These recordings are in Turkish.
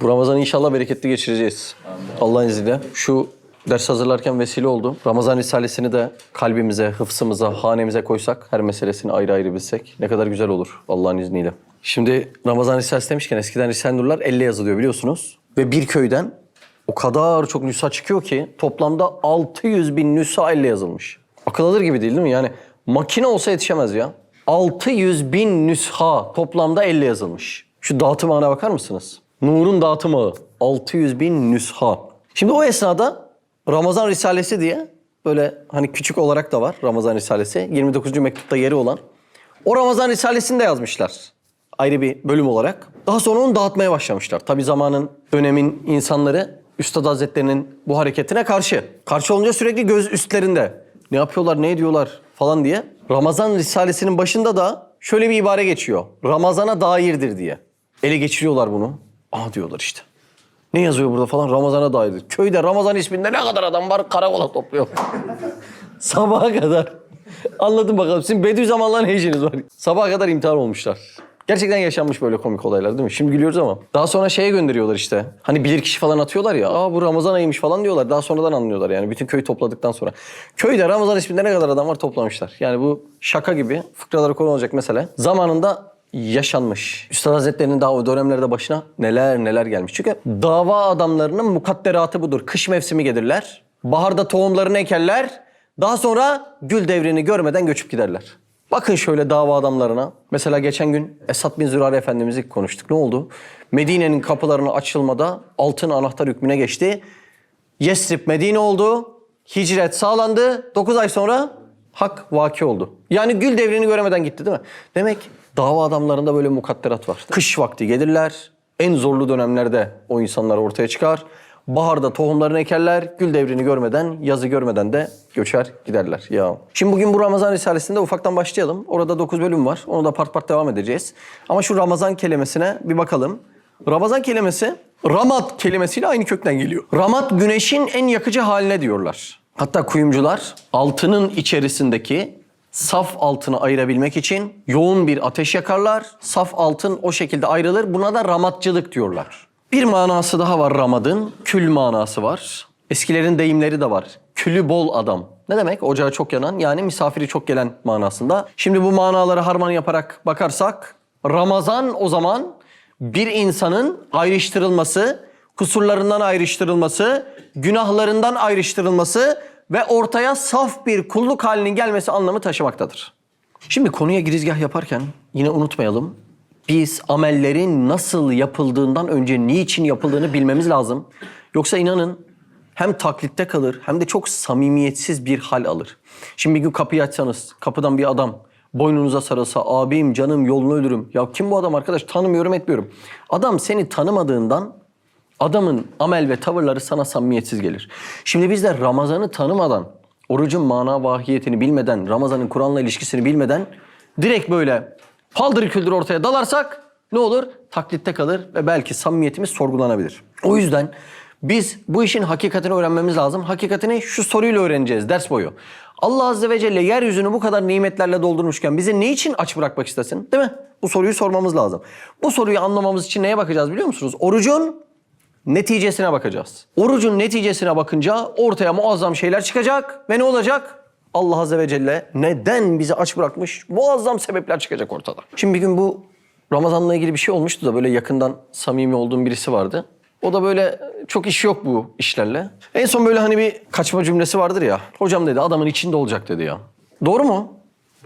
Bu Ramazan'ı inşallah bereketli geçireceğiz. Allah'ın izniyle. Şu ders hazırlarken vesile oldu. Ramazan Risalesini de kalbimize, hıfzımıza, hanemize koysak, her meselesini ayrı ayrı bilsek ne kadar güzel olur Allah'ın izniyle. Şimdi Ramazan Risalesi demişken eskiden Risale-i Nurlar elle yazılıyor biliyorsunuz. Ve bir köyden o kadar çok nüsha çıkıyor ki toplamda 600 bin nüsha elle yazılmış. Akıl alır gibi değil değil mi? Yani makine olsa yetişemez ya. 600 bin nüsha toplamda elle yazılmış. Şu dağıtım ağına bakar mısınız? Nur'un dağıtım ağı. 600 bin nüsha. Şimdi o esnada Ramazan Risalesi diye böyle hani küçük olarak da var Ramazan Risalesi. 29. mektupta yeri olan. O Ramazan Risalesini de yazmışlar. Ayrı bir bölüm olarak. Daha sonra onu dağıtmaya başlamışlar. Tabi zamanın, dönemin insanları Üstad Hazretleri'nin bu hareketine karşı. Karşı olunca sürekli göz üstlerinde. Ne yapıyorlar, ne ediyorlar falan diye. Ramazan Risalesi'nin başında da şöyle bir ibare geçiyor. Ramazana dairdir diye. Ele geçiriyorlar bunu. Aa diyorlar işte. Ne yazıyor burada falan? Ramazana dairdir. Köyde Ramazan isminde ne kadar adam var karakola topluyor. Sabaha kadar. Anladım bakalım. Sizin Bediüzzaman'la ne işiniz var? Sabaha kadar imtihan olmuşlar. Gerçekten yaşanmış böyle komik olaylar değil mi? Şimdi gülüyoruz ama. Daha sonra şeye gönderiyorlar işte. Hani bilir kişi falan atıyorlar ya. Aa bu Ramazan ayıymış falan diyorlar. Daha sonradan anlıyorlar yani. Bütün köyü topladıktan sonra. Köyde Ramazan isminde ne kadar adam var toplamışlar. Yani bu şaka gibi fıkralara konu olacak mesele. Zamanında yaşanmış. Üstad Hazretleri'nin daha o dönemlerde başına neler neler gelmiş. Çünkü dava adamlarının mukadderatı budur. Kış mevsimi gelirler. Baharda tohumlarını ekerler. Daha sonra gül devrini görmeden göçüp giderler. Bakın şöyle dava adamlarına. Mesela geçen gün Esad bin Zürare Efendimiz'i konuştuk. Ne oldu? Medine'nin kapılarını açılmada altın anahtar hükmüne geçti. Yesrib Medine oldu. Hicret sağlandı. 9 ay sonra hak vaki oldu. Yani gül devrini göremeden gitti değil mi? Demek dava adamlarında böyle mukadderat var. Kış vakti gelirler. En zorlu dönemlerde o insanlar ortaya çıkar. Baharda tohumlarını ekerler. Gül devrini görmeden, yazı görmeden de göçer giderler. Ya. Şimdi bugün bu Ramazan Risalesi'nde ufaktan başlayalım. Orada 9 bölüm var. Onu da part part devam edeceğiz. Ama şu Ramazan kelimesine bir bakalım. Ramazan kelimesi Ramat kelimesiyle aynı kökten geliyor. Ramat güneşin en yakıcı haline diyorlar. Hatta kuyumcular altının içerisindeki saf altını ayırabilmek için yoğun bir ateş yakarlar. Saf altın o şekilde ayrılır. Buna da ramatçılık diyorlar. Bir manası daha var ramadın. Kül manası var. Eskilerin deyimleri de var. Külü bol adam. Ne demek? Ocağı çok yanan yani misafiri çok gelen manasında. Şimdi bu manaları harman yaparak bakarsak Ramazan o zaman bir insanın ayrıştırılması, kusurlarından ayrıştırılması, günahlarından ayrıştırılması ve ortaya saf bir kulluk halinin gelmesi anlamı taşımaktadır. Şimdi konuya girizgah yaparken yine unutmayalım. Biz amellerin nasıl yapıldığından önce niçin yapıldığını bilmemiz lazım. Yoksa inanın hem taklitte kalır hem de çok samimiyetsiz bir hal alır. Şimdi bir gün kapıyı açsanız kapıdan bir adam boynunuza sarılsa abim canım yolunu ölürüm. Ya kim bu adam arkadaş tanımıyorum etmiyorum. Adam seni tanımadığından adamın amel ve tavırları sana samimiyetsiz gelir. Şimdi biz de Ramazan'ı tanımadan, orucun mana vahiyetini bilmeden, Ramazan'ın Kur'an'la ilişkisini bilmeden direkt böyle paldır küldür ortaya dalarsak ne olur? Taklitte kalır ve belki samimiyetimiz sorgulanabilir. O yüzden biz bu işin hakikatini öğrenmemiz lazım. Hakikatini şu soruyla öğreneceğiz ders boyu. Allah Azze ve Celle yeryüzünü bu kadar nimetlerle doldurmuşken bizi ne için aç bırakmak istesin? Değil mi? Bu soruyu sormamız lazım. Bu soruyu anlamamız için neye bakacağız biliyor musunuz? Orucun neticesine bakacağız. Orucun neticesine bakınca ortaya muazzam şeyler çıkacak ve ne olacak? Allah Azze ve Celle neden bizi aç bırakmış? Muazzam sebepler çıkacak ortada. Şimdi bir gün bu Ramazan'la ilgili bir şey olmuştu da böyle yakından samimi olduğum birisi vardı. O da böyle çok iş yok bu işlerle. En son böyle hani bir kaçma cümlesi vardır ya. Hocam dedi adamın içinde olacak dedi ya. Doğru mu?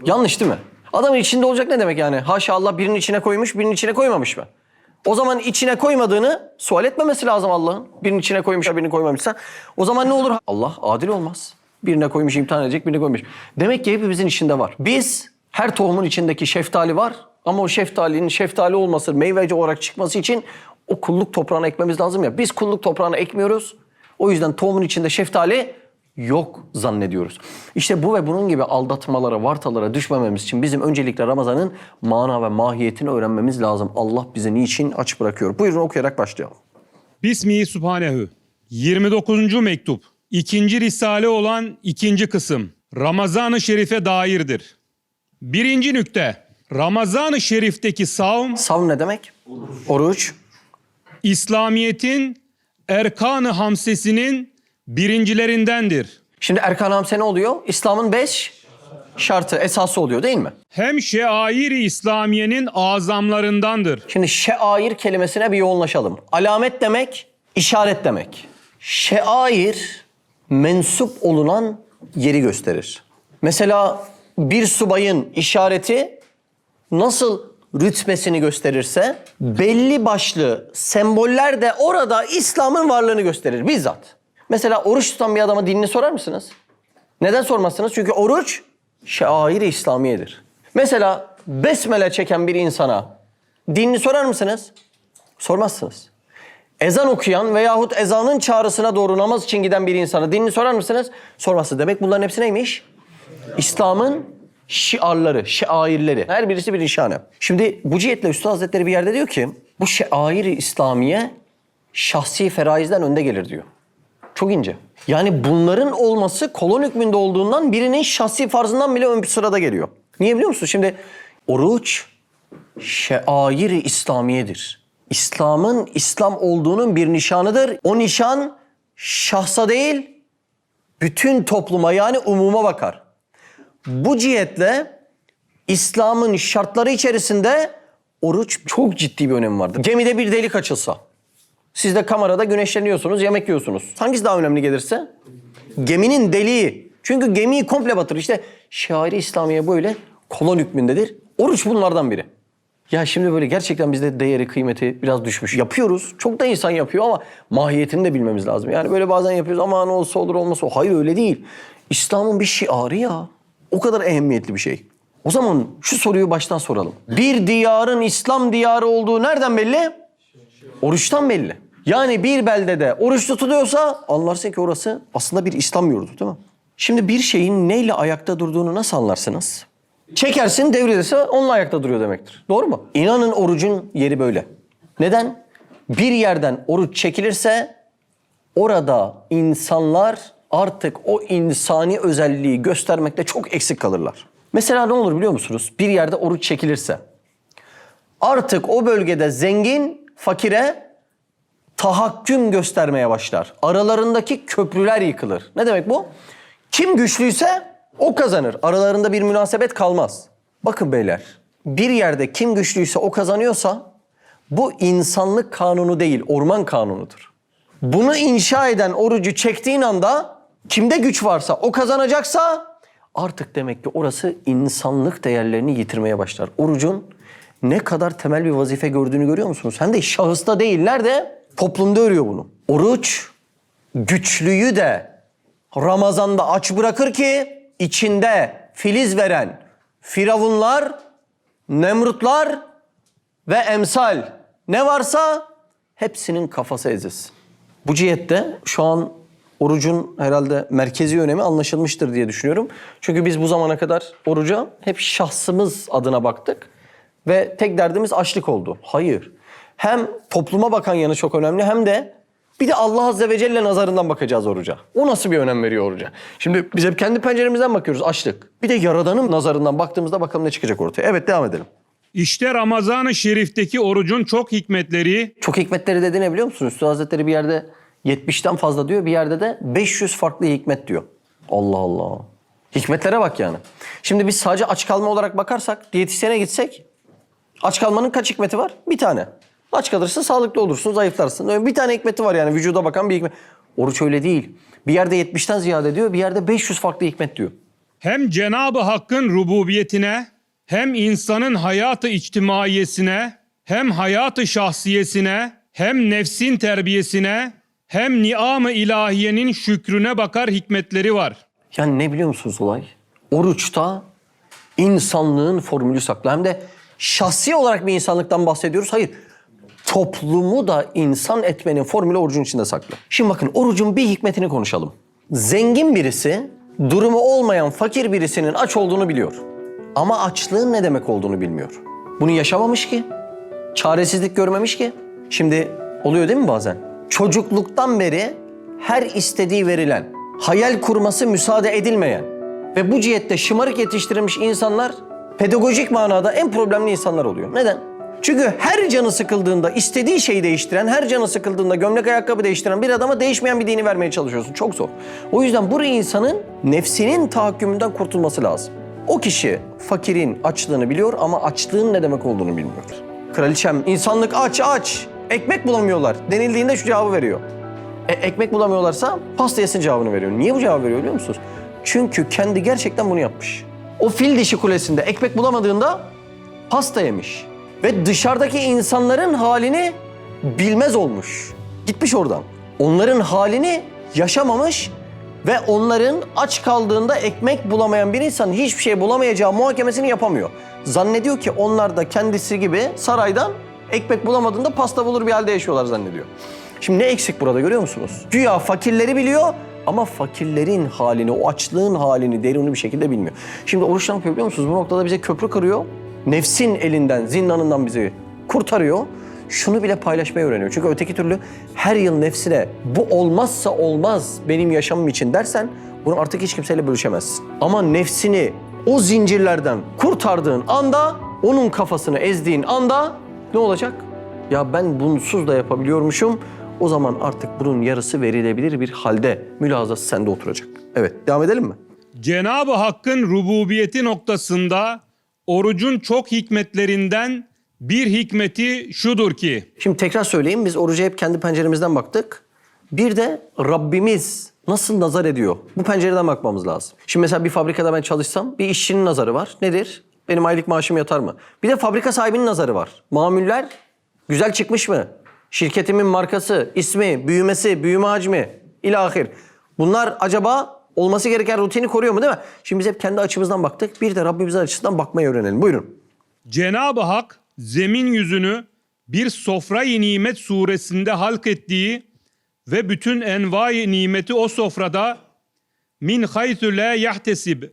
Yanlış değil mi? Adamın içinde olacak ne demek yani? Haşa Allah birinin içine koymuş, birinin içine koymamış mı? O zaman içine koymadığını sual etmemesi lazım Allah'ın. Birinin içine koymuşsa birini koymamışsa. O zaman ne olur? Allah adil olmaz. Birine koymuş imtihan edecek, birine koymuş. Demek ki hepimizin içinde var. Biz her tohumun içindeki şeftali var. Ama o şeftalinin şeftali olması, meyveci olarak çıkması için o kulluk toprağına ekmemiz lazım ya. Biz kulluk toprağına ekmiyoruz. O yüzden tohumun içinde şeftali yok zannediyoruz. İşte bu ve bunun gibi aldatmalara, vartalara düşmememiz için bizim öncelikle Ramazan'ın mana ve mahiyetini öğrenmemiz lazım. Allah bize niçin aç bırakıyor? Buyurun okuyarak başlayalım. Bismihi Subhanehu. 29. mektup. İkinci risale olan ikinci kısım. Ramazan-ı Şerif'e dairdir. Birinci nükte. Ramazan-ı Şerif'teki savm Savun ne demek? Oruç. İslamiyet'in erkanı hamsesinin birincilerindendir. Şimdi Erkan Hamse ne oluyor? İslam'ın beş şartı, esası oluyor değil mi? Hem şeair-i İslamiye'nin azamlarındandır. Şimdi şeair kelimesine bir yoğunlaşalım. Alamet demek, işaret demek. Şeair mensup olunan yeri gösterir. Mesela bir subayın işareti nasıl rütbesini gösterirse belli başlı semboller de orada İslam'ın varlığını gösterir bizzat. Mesela oruç tutan bir adama dinini sorar mısınız? Neden sormazsınız? Çünkü oruç şair-i İslamiyedir. Mesela besmele çeken bir insana dinini sorar mısınız? Sormazsınız. Ezan okuyan veyahut ezanın çağrısına doğru namaz için giden bir insana dinini sorar mısınız? Sormazsınız. Demek bunların hepsi neymiş? İslam'ın şiarları, şairleri. Her birisi bir nişane. Şimdi bu cihetle Üstad Hazretleri bir yerde diyor ki bu şair-i İslamiye şahsi feraizden önde gelir diyor. Çok ince. Yani bunların olması kolon hükmünde olduğundan birinin şahsi farzından bile ön sırada geliyor. Niye biliyor musun? Şimdi oruç şair-i İslamiyedir. İslam'ın İslam olduğunun bir nişanıdır. O nişan şahsa değil, bütün topluma yani umuma bakar. Bu cihetle İslam'ın şartları içerisinde oruç çok ciddi bir önemi vardır. Gemide bir delik açılsa, siz de kamerada güneşleniyorsunuz, yemek yiyorsunuz. Hangisi daha önemli gelirse? Geminin deliği. Çünkü gemiyi komple batırır. İşte şairi İslamiye böyle kolon hükmündedir. Oruç bunlardan biri. Ya şimdi böyle gerçekten bizde değeri, kıymeti biraz düşmüş. Yapıyoruz. Çok da insan yapıyor ama mahiyetini de bilmemiz lazım. Yani böyle bazen yapıyoruz ama ne olsa olur olmasa. Hayır öyle değil. İslam'ın bir şiarı ya. O kadar ehemmiyetli bir şey. O zaman şu soruyu baştan soralım. Bir diyarın İslam diyarı olduğu nereden belli? Oruçtan belli. Yani bir beldede oruç tutuluyorsa anlarsın ki orası aslında bir İslam yurdu değil mi? Şimdi bir şeyin neyle ayakta durduğunu nasıl anlarsınız? Çekersin devrilirse onunla ayakta duruyor demektir. Doğru mu? İnanın orucun yeri böyle. Neden? Bir yerden oruç çekilirse orada insanlar artık o insani özelliği göstermekte çok eksik kalırlar. Mesela ne olur biliyor musunuz? Bir yerde oruç çekilirse artık o bölgede zengin fakire tahakküm göstermeye başlar. Aralarındaki köprüler yıkılır. Ne demek bu? Kim güçlüyse o kazanır. Aralarında bir münasebet kalmaz. Bakın beyler, bir yerde kim güçlüyse o kazanıyorsa bu insanlık kanunu değil, orman kanunudur. Bunu inşa eden orucu çektiğin anda kimde güç varsa o kazanacaksa artık demek ki orası insanlık değerlerini yitirmeye başlar. Orucun ne kadar temel bir vazife gördüğünü görüyor musunuz? Hem de şahısta değil, nerede? Toplumda örüyor bunu. Oruç güçlüyü de Ramazan'da aç bırakır ki içinde filiz veren firavunlar, nemrutlar ve emsal ne varsa hepsinin kafası ezilsin. Bu cihette şu an orucun herhalde merkezi önemi anlaşılmıştır diye düşünüyorum. Çünkü biz bu zamana kadar oruca hep şahsımız adına baktık ve tek derdimiz açlık oldu. Hayır. Hem topluma bakan yanı çok önemli hem de bir de Allah Azze ve Celle nazarından bakacağız oruca. O nasıl bir önem veriyor oruca? Şimdi biz hep kendi penceremizden bakıyoruz açlık. Bir de Yaradan'ın nazarından baktığımızda bakalım ne çıkacak ortaya. Evet devam edelim. İşte Ramazan-ı Şerif'teki orucun çok hikmetleri Çok hikmetleri dedi ne biliyor musunuz? Üstad Hazretleri bir yerde 70'ten fazla diyor. Bir yerde de 500 farklı hikmet diyor. Allah Allah. Hikmetlere bak yani. Şimdi biz sadece aç kalma olarak bakarsak, diyetisyene gitsek aç kalmanın kaç hikmeti var? Bir tane. Aç kalırsın sağlıklı olursun, zayıflarsın. Bir tane hikmeti var yani vücuda bakan bir hikmet. Oruç öyle değil. Bir yerde 70'ten ziyade diyor, bir yerde 500 farklı hikmet diyor. hem Cenab-ı Hakk'ın rububiyetine hem insanın hayatı içtimaiyesine hem hayatı şahsiyesine hem nefsin terbiyesine hem niam-ı ilahiyenin şükrüne bakar hikmetleri var. Yani ne biliyor musunuz olay? Oruçta insanlığın formülü saklı. Hem de şahsi olarak bir insanlıktan bahsediyoruz. Hayır. Toplumu da insan etmenin formülü orucun içinde saklı. Şimdi bakın orucun bir hikmetini konuşalım. Zengin birisi durumu olmayan fakir birisinin aç olduğunu biliyor. Ama açlığın ne demek olduğunu bilmiyor. Bunu yaşamamış ki. Çaresizlik görmemiş ki. Şimdi oluyor değil mi bazen? Çocukluktan beri her istediği verilen, hayal kurması müsaade edilmeyen ve bu cihette şımarık yetiştirilmiş insanlar pedagojik manada en problemli insanlar oluyor. Neden? Çünkü her canı sıkıldığında istediği şeyi değiştiren, her canı sıkıldığında gömlek ayakkabı değiştiren bir adama değişmeyen bir dini vermeye çalışıyorsun. Çok zor. O yüzden bu insanın nefsinin tahakkümünden kurtulması lazım. O kişi fakirin açlığını biliyor ama açlığın ne demek olduğunu bilmiyor. Kraliçem insanlık aç aç. Ekmek bulamıyorlar. Denildiğinde şu cevabı veriyor. E, ekmek bulamıyorlarsa pasta yesin cevabını veriyor. Niye bu cevabı veriyor biliyor musunuz? Çünkü kendi gerçekten bunu yapmış. O fil dişi kulesinde ekmek bulamadığında pasta yemiş. Ve dışarıdaki insanların halini bilmez olmuş. Gitmiş oradan. Onların halini yaşamamış ve onların aç kaldığında ekmek bulamayan bir insan hiçbir şey bulamayacağı muhakemesini yapamıyor. Zannediyor ki onlar da kendisi gibi saraydan ekmek bulamadığında pasta bulur bir halde yaşıyorlar zannediyor. Şimdi ne eksik burada görüyor musunuz? Güya fakirleri biliyor ama fakirlerin halini, o açlığın halini derini bir şekilde bilmiyor. Şimdi oruç ne yapıyor musunuz? Bu noktada bize köprü kırıyor. Nefsin elinden, zindanından bizi kurtarıyor. Şunu bile paylaşmayı öğreniyor. Çünkü öteki türlü her yıl nefsine bu olmazsa olmaz benim yaşamım için dersen bunu artık hiç kimseyle bölüşemezsin. Ama nefsini o zincirlerden kurtardığın anda, onun kafasını ezdiğin anda ne olacak? Ya ben bunsuz da yapabiliyormuşum. O zaman artık bunun yarısı verilebilir bir halde mülazası sende oturacak. Evet, devam edelim mi? Cenab-ı Hakk'ın rububiyeti noktasında orucun çok hikmetlerinden bir hikmeti şudur ki Şimdi tekrar söyleyeyim. Biz oruca hep kendi penceremizden baktık. Bir de Rabbimiz nasıl nazar ediyor? Bu pencereden bakmamız lazım. Şimdi mesela bir fabrikada ben çalışsam bir işçinin nazarı var. Nedir? Benim aylık maaşım yatar mı? Bir de fabrika sahibinin nazarı var. Mamuller güzel çıkmış mı? Şirketimin markası, ismi, büyümesi, büyüme hacmi, ilahir. Bunlar acaba olması gereken rutini koruyor mu değil mi? Şimdi biz hep kendi açımızdan baktık. Bir de Rabbimizin açısından bakmayı öğrenelim. Buyurun. Cenab-ı Hak zemin yüzünü bir sofra-i nimet suresinde halk ettiği ve bütün envai nimeti o sofrada min haythu la yahtesib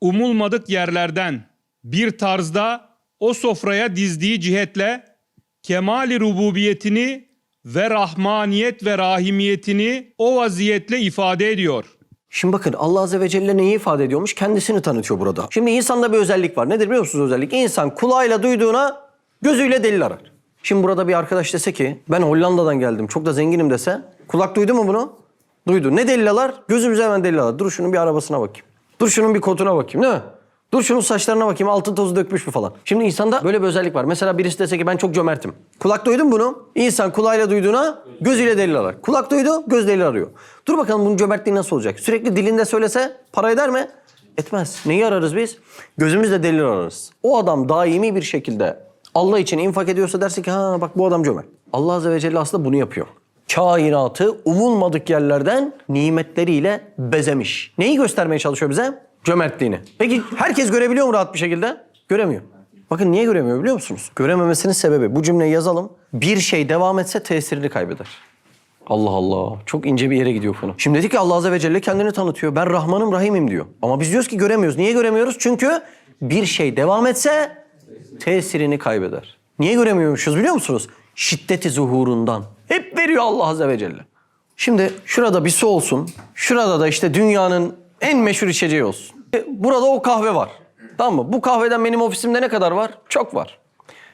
umulmadık yerlerden bir tarzda o sofraya dizdiği cihetle kemali rububiyetini ve rahmaniyet ve rahimiyetini o vaziyetle ifade ediyor. Şimdi bakın Allah Azze ve Celle neyi ifade ediyormuş? Kendisini tanıtıyor burada. Şimdi insanda bir özellik var. Nedir biliyor musunuz özellik? İnsan kulağıyla duyduğuna gözüyle delil arar. Şimdi burada bir arkadaş dese ki ben Hollanda'dan geldim çok da zenginim dese kulak duydu mu bunu? Duydu. Ne delil alar? Gözümüze hemen delil alar. Dur şunun bir arabasına bakayım. Dur şunun bir kotuna bakayım değil mi? Dur şunun saçlarına bakayım altın tozu dökmüş mü falan. Şimdi insanda böyle bir özellik var. Mesela birisi dese ki ben çok cömertim. Kulak duydun bunu. İnsan kulağıyla duyduğuna gözüyle delil arar. Kulak duydu göz delil arıyor. Dur bakalım bunun cömertliği nasıl olacak? Sürekli dilinde söylese para eder mi? Etmez. Neyi ararız biz? Gözümüzle delil ararız. O adam daimi bir şekilde Allah için infak ediyorsa dersin ki ha bak bu adam cömert. Allah Azze ve Celle aslında bunu yapıyor. Kainatı umulmadık yerlerden nimetleriyle bezemiş. Neyi göstermeye çalışıyor bize? Cömertliğini. Peki herkes görebiliyor mu rahat bir şekilde? Göremiyor. Bakın niye göremiyor biliyor musunuz? Görememesinin sebebi bu cümleyi yazalım. Bir şey devam etse tesirini kaybeder. Allah Allah. Çok ince bir yere gidiyor konu. Şimdi dedik ki Allah Azze ve Celle kendini tanıtıyor. Ben Rahmanım Rahim'im diyor. Ama biz diyoruz ki göremiyoruz. Niye göremiyoruz? Çünkü bir şey devam etse tesirini kaybeder. Niye göremiyormuşuz biliyor musunuz? Şiddeti zuhurundan. Hep veriyor Allah Azze ve Celle. Şimdi şurada bir su olsun. Şurada da işte dünyanın en meşhur içeceği olsun. E, Burada o kahve var. Tamam mı? Bu kahveden benim ofisimde ne kadar var? Çok var.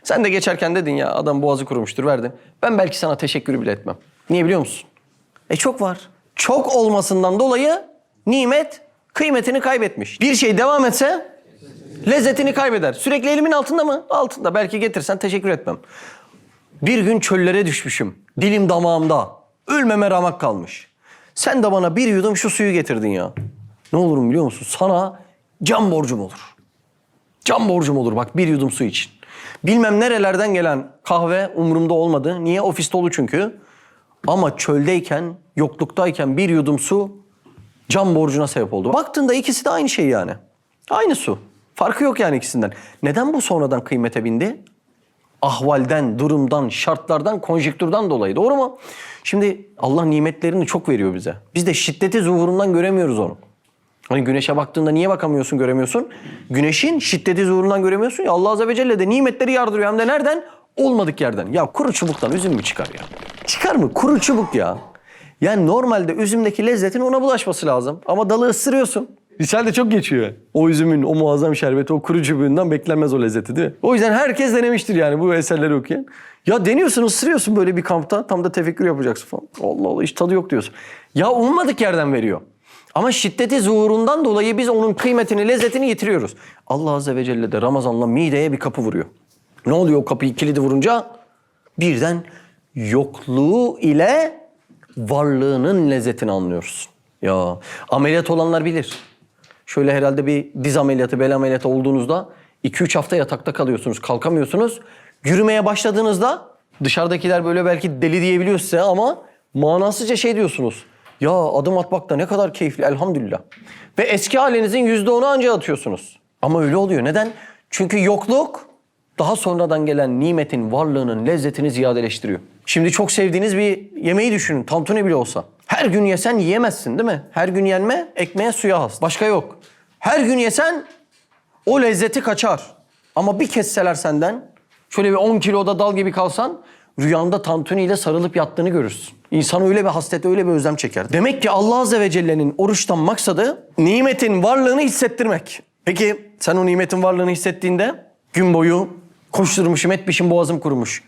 Sen de geçerken dedin ya adam boğazı kurumuştur verdin. Ben belki sana teşekkür bile etmem. Niye biliyor musun? E çok var. Çok olmasından dolayı nimet kıymetini kaybetmiş. Bir şey devam etse lezzetini kaybeder. Sürekli elimin altında mı? Altında. Belki getirsen teşekkür etmem. Bir gün çöllere düşmüşüm. Dilim damağımda. Ölmeme ramak kalmış. Sen de bana bir yudum şu suyu getirdin ya. Ne olurum biliyor musun? Sana can borcum olur. Can borcum olur bak bir yudum su için. Bilmem nerelerden gelen kahve umurumda olmadı. Niye? Ofiste dolu çünkü. Ama çöldeyken, yokluktayken bir yudum su can borcuna sebep oldu. Baktığında ikisi de aynı şey yani. Aynı su. Farkı yok yani ikisinden. Neden bu sonradan kıymete bindi? Ahvalden, durumdan, şartlardan, konjektürden dolayı. Doğru mu? Şimdi Allah nimetlerini çok veriyor bize. Biz de şiddeti zuhurundan göremiyoruz onu. Hani güneşe baktığında niye bakamıyorsun, göremiyorsun? Güneşin şiddeti zuhurundan göremiyorsun ya Allah Azze ve Celle de nimetleri yardırıyor. Hem de nereden? Olmadık yerden. Ya kuru çubuktan üzüm mü çıkar ya? Çıkar mı? Kuru çubuk ya. Yani normalde üzümdeki lezzetin ona bulaşması lazım. Ama dalı ısırıyorsun. Risale'de çok geçiyor. O üzümün, o muazzam şerbeti, o kuru çubuğundan beklenmez o lezzeti değil mi? O yüzden herkes denemiştir yani bu eserleri okuyan. Ya deniyorsun, ısırıyorsun böyle bir kampta. Tam da tefekkür yapacaksın falan. Allah Allah hiç tadı yok diyorsun. Ya ummadık yerden veriyor. Ama şiddeti zuhurundan dolayı biz onun kıymetini, lezzetini yitiriyoruz. Allah Azze ve Celle de Ramazan'la mideye bir kapı vuruyor. Ne oluyor o kapıyı kilidi vurunca? Birden yokluğu ile varlığının lezzetini anlıyoruz. Ya ameliyat olanlar bilir. Şöyle herhalde bir diz ameliyatı, bel ameliyatı olduğunuzda 2-3 hafta yatakta kalıyorsunuz, kalkamıyorsunuz. Yürümeye başladığınızda dışarıdakiler böyle belki deli diyebiliyor size ama manasızca şey diyorsunuz. Ya adım atmak da ne kadar keyifli elhamdülillah. Ve eski halinizin %10'u anca atıyorsunuz. Ama öyle oluyor. Neden? Çünkü yokluk daha sonradan gelen nimetin varlığının lezzetini ziyadeleştiriyor. Şimdi çok sevdiğiniz bir yemeği düşünün. Tantuni bile olsa. Her gün yesen yiyemezsin değil mi? Her gün yenme ekmeğe suya has. Başka yok. Her gün yesen o lezzeti kaçar. Ama bir kesseler senden şöyle bir 10 kiloda dal gibi kalsan rüyanda tantuni ile sarılıp yattığını görürsün. İnsan öyle bir hasret, öyle bir özlem çeker. Demek ki Allah Azze ve Celle'nin oruçtan maksadı nimetin varlığını hissettirmek. Peki sen o nimetin varlığını hissettiğinde gün boyu koşturmuşum, etmişim, boğazım kurumuş.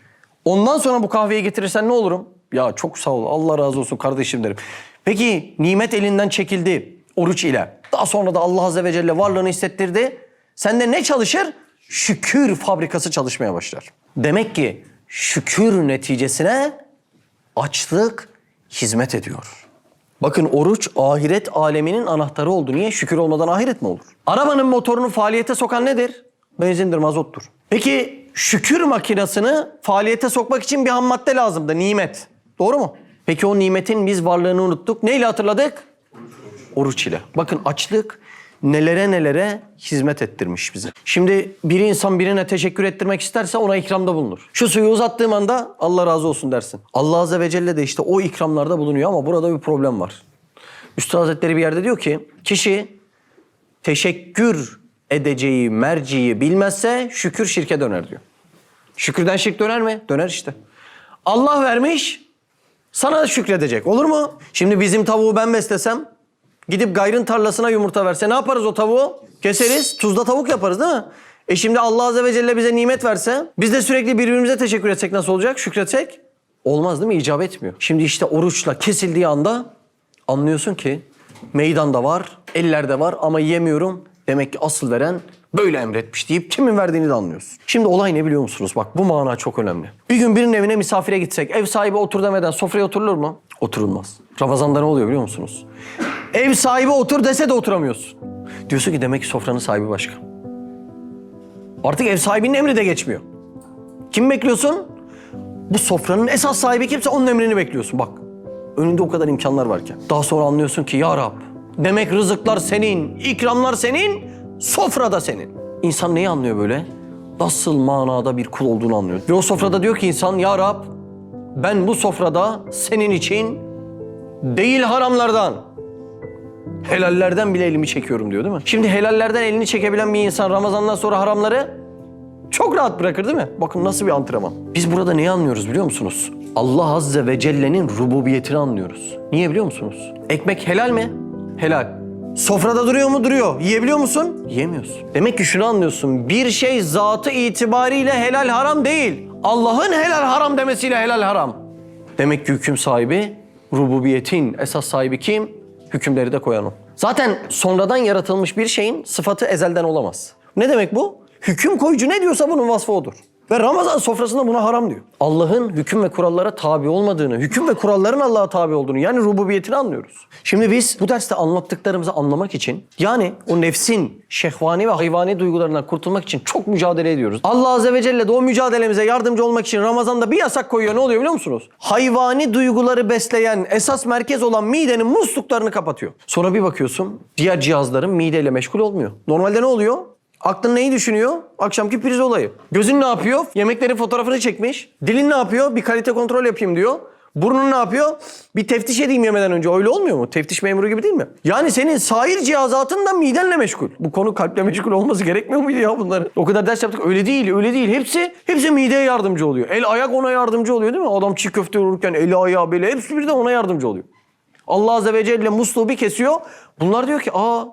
Ondan sonra bu kahveyi getirirsen ne olurum? Ya çok sağ ol, Allah razı olsun kardeşim derim. Peki nimet elinden çekildi oruç ile. Daha sonra da Allah Azze ve Celle varlığını hissettirdi. Sende ne çalışır? Şükür fabrikası çalışmaya başlar. Demek ki şükür neticesine açlık hizmet ediyor. Bakın oruç ahiret aleminin anahtarı oldu. Niye? Şükür olmadan ahiret mi olur? Arabanın motorunu faaliyete sokan nedir? Benzindir, mazottur. Peki şükür makinesini faaliyete sokmak için bir ham madde lazımdı. Nimet. Doğru mu? Peki o nimetin biz varlığını unuttuk. Neyle hatırladık? Oruç ile. Bakın açlık nelere nelere hizmet ettirmiş bize. Şimdi bir insan birine teşekkür ettirmek isterse ona ikramda bulunur. Şu suyu uzattığım anda Allah razı olsun dersin. Allah Azze ve Celle de işte o ikramlarda bulunuyor ama burada bir problem var. Üstad Hazretleri bir yerde diyor ki kişi teşekkür edeceği merciyi bilmezse şükür şirke döner diyor. Şükürden şirk döner mi? Döner işte. Allah vermiş, sana şükredecek. Olur mu? Şimdi bizim tavuğu ben beslesem, gidip gayrın tarlasına yumurta verse ne yaparız o tavuğu? Keseriz, tuzla tavuk yaparız değil mi? E şimdi Allah Azze ve Celle bize nimet verse, biz de sürekli birbirimize teşekkür etsek nasıl olacak? Şükretsek? Olmaz değil mi? İcap etmiyor. Şimdi işte oruçla kesildiği anda anlıyorsun ki meydanda var, ellerde var ama yiyemiyorum. Demek ki asıl veren böyle emretmiş deyip kimin verdiğini de anlıyorsun. Şimdi olay ne biliyor musunuz? Bak bu mana çok önemli. Bir gün birinin evine misafire gitsek ev sahibi otur demeden sofraya oturulur mu? Oturulmaz. Ramazan'da ne oluyor biliyor musunuz? Ev sahibi otur dese de oturamıyorsun. Diyorsun ki demek ki sofranın sahibi başka. Artık ev sahibinin emri de geçmiyor. Kim bekliyorsun? Bu sofranın esas sahibi kimse onun emrini bekliyorsun. Bak önünde o kadar imkanlar varken. Daha sonra anlıyorsun ki ya Rab demek rızıklar senin, ikramlar senin, sofra da senin. İnsan neyi anlıyor böyle? Nasıl manada bir kul olduğunu anlıyor. Ve o sofrada diyor ki insan ya Rab ben bu sofrada senin için değil haramlardan helallerden bile elimi çekiyorum diyor değil mi? Şimdi helallerden elini çekebilen bir insan Ramazan'dan sonra haramları çok rahat bırakır değil mi? Bakın nasıl bir antrenman. Biz burada neyi anlıyoruz biliyor musunuz? Allah Azze ve Celle'nin rububiyetini anlıyoruz. Niye biliyor musunuz? Ekmek helal mi? Helal. Sofrada duruyor mu? Duruyor. Yiyebiliyor musun? Yiyemiyorsun. Demek ki şunu anlıyorsun. Bir şey zatı itibariyle helal haram değil. Allah'ın helal haram demesiyle helal haram. Demek ki hüküm sahibi, rububiyetin esas sahibi kim? Hükümleri de koyan o. Zaten sonradan yaratılmış bir şeyin sıfatı ezelden olamaz. Ne demek bu? Hüküm koyucu ne diyorsa bunun vasfı odur. Ve Ramazan sofrasında buna haram diyor. Allah'ın hüküm ve kurallara tabi olmadığını, hüküm ve kuralların Allah'a tabi olduğunu yani rububiyetini anlıyoruz. Şimdi biz bu derste anlattıklarımızı anlamak için yani o nefsin şehvani ve hayvani duygularından kurtulmak için çok mücadele ediyoruz. Allah Azze ve Celle de o mücadelemize yardımcı olmak için Ramazan'da bir yasak koyuyor. Ne oluyor biliyor musunuz? Hayvani duyguları besleyen esas merkez olan midenin musluklarını kapatıyor. Sonra bir bakıyorsun diğer cihazların mideyle meşgul olmuyor. Normalde ne oluyor? Aklın neyi düşünüyor? Akşamki priz olayı. Gözün ne yapıyor? Yemeklerin fotoğrafını çekmiş. Dilin ne yapıyor? Bir kalite kontrol yapayım diyor. Burnun ne yapıyor? Bir teftiş edeyim yemeden önce. Öyle olmuyor mu? Teftiş memuru gibi değil mi? Yani senin sair cihazatın da midenle meşgul. Bu konu kalple meşgul olması gerekmiyor muydu ya bunların? O kadar ders yaptık. Öyle değil, öyle değil. Hepsi hepsi mideye yardımcı oluyor. El ayak ona yardımcı oluyor değil mi? Adam çiğ köfte yoğururken eli ayağı böyle hepsi birden ona yardımcı oluyor. Allah Azze ve Celle musluğu bir kesiyor. Bunlar diyor ki aa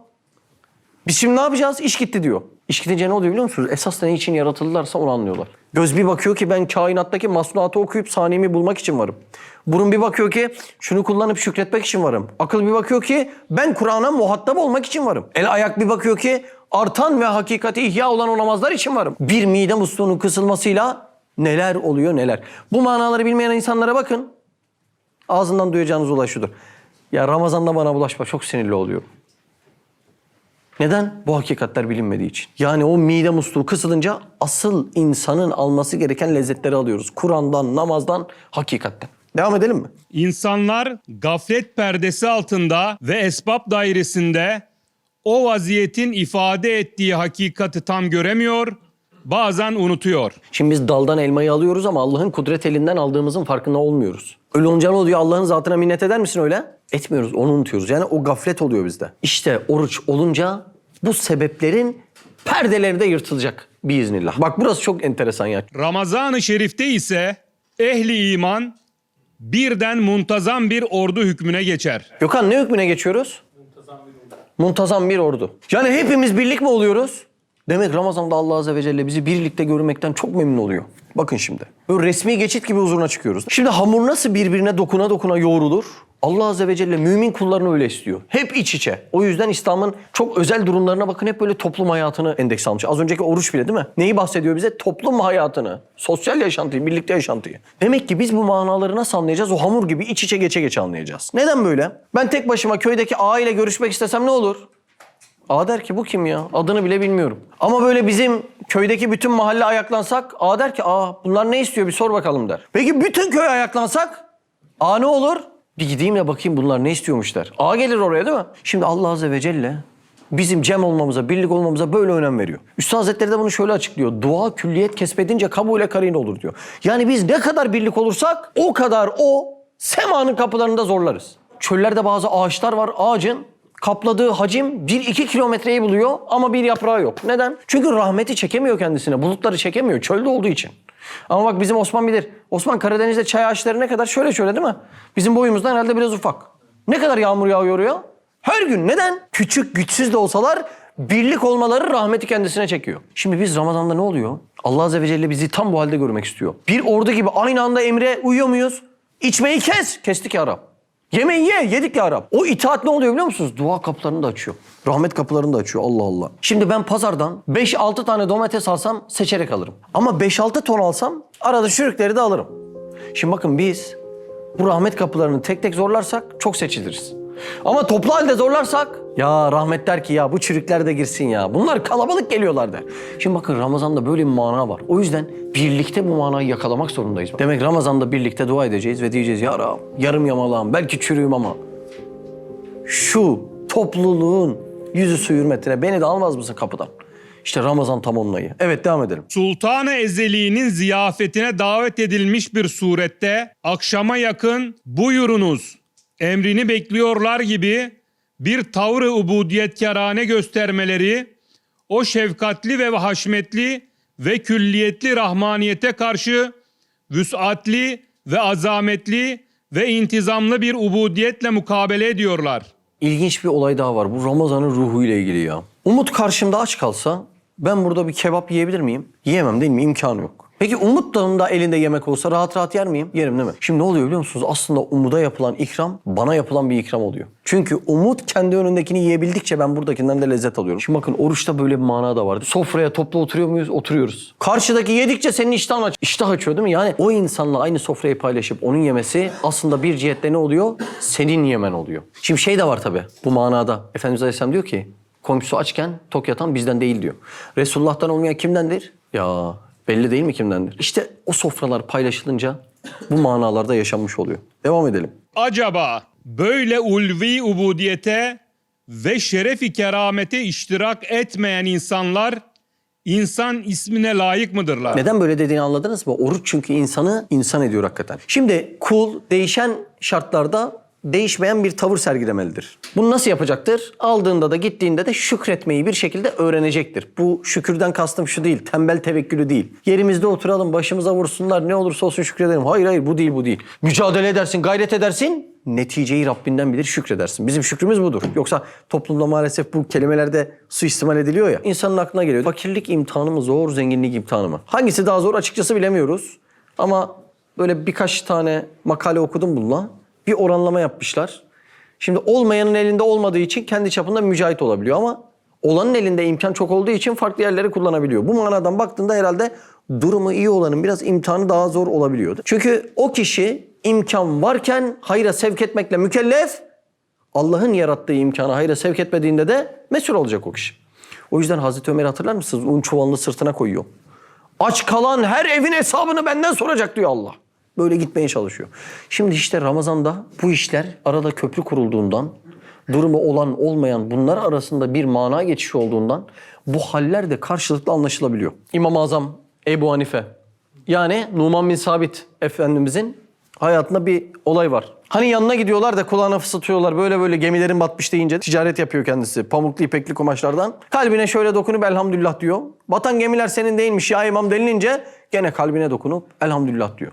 Biz şimdi ne yapacağız? İş gitti diyor. İş gidince ne oluyor biliyor musunuz? Esas ne için yaratıldılarsa onu anlıyorlar. Göz bir bakıyor ki ben kainattaki masnuatı okuyup saniyemi bulmak için varım. Burun bir bakıyor ki şunu kullanıp şükretmek için varım. Akıl bir bakıyor ki ben Kur'an'a muhatap olmak için varım. El ayak bir bakıyor ki artan ve hakikati ihya olan o namazlar için varım. Bir mide musluğunun kısılmasıyla neler oluyor neler. Bu manaları bilmeyen insanlara bakın. Ağzından duyacağınız olay şudur. Ya Ramazan'da bana bulaşma çok sinirli oluyorum. Neden? Bu hakikatler bilinmediği için. Yani o mide musluğu kısılınca asıl insanın alması gereken lezzetleri alıyoruz. Kur'an'dan, namazdan, hakikatten. Devam edelim mi? İnsanlar gaflet perdesi altında ve esbab dairesinde o vaziyetin ifade ettiği hakikati tam göremiyor, bazen unutuyor. Şimdi biz daldan elmayı alıyoruz ama Allah'ın kudret elinden aldığımızın farkında olmuyoruz. Öyle olunca ne oluyor? Allah'ın zatına minnet eder misin öyle? Etmiyoruz, onu unutuyoruz. Yani o gaflet oluyor bizde. İşte oruç olunca bu sebeplerin perdeleri de yırtılacak biiznillah. Bak burası çok enteresan ya. Ramazan-ı Şerif'te ise ehli iman birden muntazam bir ordu hükmüne geçer. Gökhan ne hükmüne geçiyoruz? Muntazam bir ordu. Yani hepimiz birlik mi oluyoruz? Demek Ramazan'da Allah Azze ve Celle bizi birlikte görmekten çok memnun oluyor. Bakın şimdi. Böyle resmi geçit gibi huzuruna çıkıyoruz. Şimdi hamur nasıl birbirine dokuna dokuna yoğrulur? Allah Azze ve Celle mümin kullarını öyle istiyor. Hep iç içe. O yüzden İslam'ın çok özel durumlarına bakın hep böyle toplum hayatını endeks almış. Az önceki oruç bile değil mi? Neyi bahsediyor bize? Toplum hayatını, sosyal yaşantıyı, birlikte yaşantıyı. Demek ki biz bu manaları nasıl anlayacağız? O hamur gibi iç içe geçe geçe anlayacağız. Neden böyle? Ben tek başıma köydeki ağa görüşmek istesem ne olur? A der ki bu kim ya? Adını bile bilmiyorum. Ama böyle bizim köydeki bütün mahalle ayaklansak A der ki aa bunlar ne istiyor bir sor bakalım der. Peki bütün köy ayaklansak A ne olur? Bir gideyim de bakayım bunlar ne istiyormuş der. A gelir oraya değil mi? Şimdi Allah Azze ve Celle bizim cem olmamıza, birlik olmamıza böyle önem veriyor. Üstad Hazretleri de bunu şöyle açıklıyor. Dua külliyet kesbedince kabule karin olur diyor. Yani biz ne kadar birlik olursak o kadar o semanın kapılarında zorlarız. Çöllerde bazı ağaçlar var. Ağacın kapladığı hacim 1-2 kilometreyi buluyor ama bir yaprağı yok. Neden? Çünkü rahmeti çekemiyor kendisine. Bulutları çekemiyor. Çölde olduğu için. Ama bak bizim Osman bilir. Osman Karadeniz'de çay ağaçları ne kadar? Şöyle şöyle değil mi? Bizim boyumuzdan herhalde biraz ufak. Ne kadar yağmur yağıyor ya? Her gün. Neden? Küçük, güçsüz de olsalar birlik olmaları rahmeti kendisine çekiyor. Şimdi biz Ramazan'da ne oluyor? Allah Azze ve Celle bizi tam bu halde görmek istiyor. Bir ordu gibi aynı anda emre uyuyor muyuz? İçmeyi kes. Kestik ya Rab. Yemeği ye, yedik ya Rab. O itaat ne oluyor biliyor musunuz? Dua kapılarını da açıyor. Rahmet kapılarını da açıyor Allah Allah. Şimdi ben pazardan 5-6 tane domates alsam seçerek alırım. Ama 5-6 ton alsam arada çürükleri de alırım. Şimdi bakın biz bu rahmet kapılarını tek tek zorlarsak çok seçiliriz. Ama toplu halde zorlarsak ya rahmet der ki ya bu çürükler de girsin ya. Bunlar kalabalık geliyorlar der. Şimdi bakın Ramazan'da böyle bir mana var. O yüzden birlikte bu manayı yakalamak zorundayız. Demek Ramazan'da birlikte dua edeceğiz ve diyeceğiz ya Rab yarım yamalağım belki çürüğüm ama şu topluluğun yüzü su hürmetine beni de almaz mısın kapıdan? İşte Ramazan tam onun ayı. Evet devam edelim. Sultan-ı Ezeli'nin ziyafetine davet edilmiş bir surette akşama yakın buyurunuz emrini bekliyorlar gibi bir tavrı ubudiyetkarane göstermeleri o şefkatli ve haşmetli ve külliyetli rahmaniyete karşı vüsatli ve azametli ve intizamlı bir ubudiyetle mukabele ediyorlar. İlginç bir olay daha var. Bu Ramazan'ın ruhuyla ilgili ya. Umut karşımda aç kalsa ben burada bir kebap yiyebilir miyim? Yiyemem değil mi? İmkanı yok. Peki Umut da elinde yemek olsa rahat rahat yer miyim? Yerim değil mi? Şimdi ne oluyor biliyor musunuz? Aslında Umut'a yapılan ikram bana yapılan bir ikram oluyor. Çünkü Umut kendi önündekini yiyebildikçe ben buradakinden de lezzet alıyorum. Şimdi bakın oruçta böyle bir mana da var. Sofraya toplu oturuyor muyuz? Oturuyoruz. Karşıdaki yedikçe senin iştahın aç. İştah açıyor değil mi? Yani o insanla aynı sofrayı paylaşıp onun yemesi aslında bir cihette ne oluyor? Senin yemen oluyor. Şimdi şey de var tabii bu manada. Efendimiz Aleyhisselam diyor ki komşusu açken tok yatan bizden değil diyor. Resulullah'tan olmayan kimdendir? Ya belli değil mi kimdendir? İşte o sofralar paylaşılınca bu manalarda yaşanmış oluyor. Devam edelim. Acaba böyle ulvi ubudiyete ve şerefi keramete iştirak etmeyen insanlar insan ismine layık mıdırlar? Neden böyle dediğini anladınız mı? Oruç çünkü insanı insan ediyor hakikaten. Şimdi kul değişen şartlarda değişmeyen bir tavır sergilemelidir. Bunu nasıl yapacaktır? Aldığında da gittiğinde de şükretmeyi bir şekilde öğrenecektir. Bu şükürden kastım şu değil, tembel tevekkülü değil. Yerimizde oturalım, başımıza vursunlar, ne olursa olsun şükredelim. Hayır hayır bu değil bu değil. Mücadele edersin, gayret edersin. neticeyi Rabbinden bilir şükredersin. Bizim şükrümüz budur. Yoksa toplumda maalesef bu kelimelerde suistimal ediliyor ya. İnsanın aklına geliyor. Fakirlik imtihanı mı zor, zenginlik imtihanı mı? Hangisi daha zor açıkçası bilemiyoruz. Ama böyle birkaç tane makale okudum bununla. Bir oranlama yapmışlar. Şimdi olmayanın elinde olmadığı için kendi çapında mücahit olabiliyor ama olanın elinde imkan çok olduğu için farklı yerleri kullanabiliyor. Bu manadan baktığında herhalde durumu iyi olanın biraz imtihanı daha zor olabiliyordu. Çünkü o kişi imkan varken hayra sevk etmekle mükellef, Allah'ın yarattığı imkanı hayra sevk etmediğinde de mesul olacak o kişi. O yüzden Hazreti Ömer'i hatırlar mısınız? Un çuvalını sırtına koyuyor. Aç kalan her evin hesabını benden soracak diyor Allah. Böyle gitmeye çalışıyor. Şimdi işte Ramazan'da bu işler arada köprü kurulduğundan, durumu olan olmayan bunlar arasında bir mana geçişi olduğundan bu haller de karşılıklı anlaşılabiliyor. İmam-ı Azam Ebu Hanife yani Numan bin Sabit Efendimizin hayatında bir olay var. Hani yanına gidiyorlar da kulağına fısıtıyorlar böyle böyle gemilerin batmış deyince ticaret yapıyor kendisi. Pamuklu ipekli kumaşlardan. Kalbine şöyle dokunup elhamdülillah diyor. Batan gemiler senin değilmiş ya imam denilince gene kalbine dokunup elhamdülillah diyor.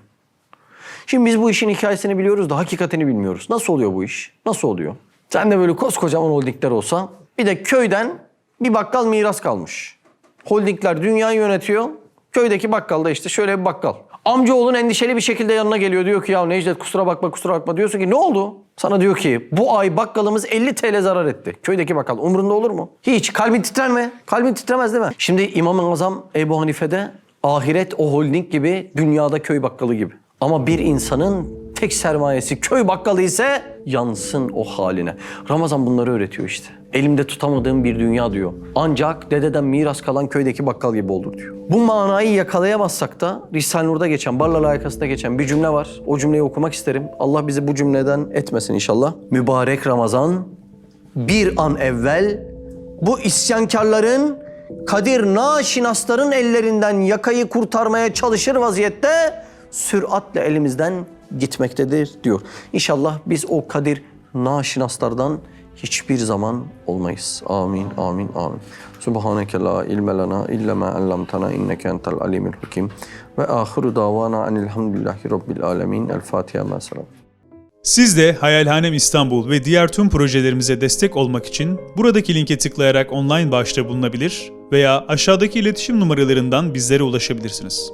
Şimdi biz bu işin hikayesini biliyoruz da hakikatini bilmiyoruz. Nasıl oluyor bu iş? Nasıl oluyor? Sen de böyle koskocaman holdingler olsa bir de köyden bir bakkal miras kalmış. Holdingler dünyayı yönetiyor. Köydeki bakkal da işte şöyle bir bakkal. Amcaoğlun endişeli bir şekilde yanına geliyor. Diyor ki ya Necdet kusura bakma kusura bakma. Diyorsun ki ne oldu? Sana diyor ki bu ay bakkalımız 50 TL zarar etti. Köydeki bakkal. Umrunda olur mu? Hiç. Kalbin titrer mi? Kalbin titremez değil mi? Şimdi İmam-ı Azam Ebu Hanife'de ahiret o holding gibi dünyada köy bakkalı gibi. Ama bir insanın tek sermayesi köy bakkalı ise yansın o haline. Ramazan bunları öğretiyor işte. Elimde tutamadığım bir dünya diyor. Ancak dededen miras kalan köydeki bakkal gibi olur diyor. Bu manayı yakalayamazsak da Risale-i Nur'da geçen, Barla layıkasında geçen bir cümle var. O cümleyi okumak isterim. Allah bizi bu cümleden etmesin inşallah. Mübarek Ramazan bir an evvel bu isyankarların Kadir naşinasların ellerinden yakayı kurtarmaya çalışır vaziyette süratle elimizden gitmektedir diyor. İnşallah biz o Kadir naşinaslardan hiçbir zaman olmayız. Amin, amin, amin. Subhaneke la ilme lana illa ma allamtana inneke entel alimul hakim. Ve ahiru davana enilhamdülillahi rabbil alemin. El Fatiha mesela. Siz de Hayalhanem İstanbul ve diğer tüm projelerimize destek olmak için buradaki linke tıklayarak online bağışta bulunabilir veya aşağıdaki iletişim numaralarından bizlere ulaşabilirsiniz.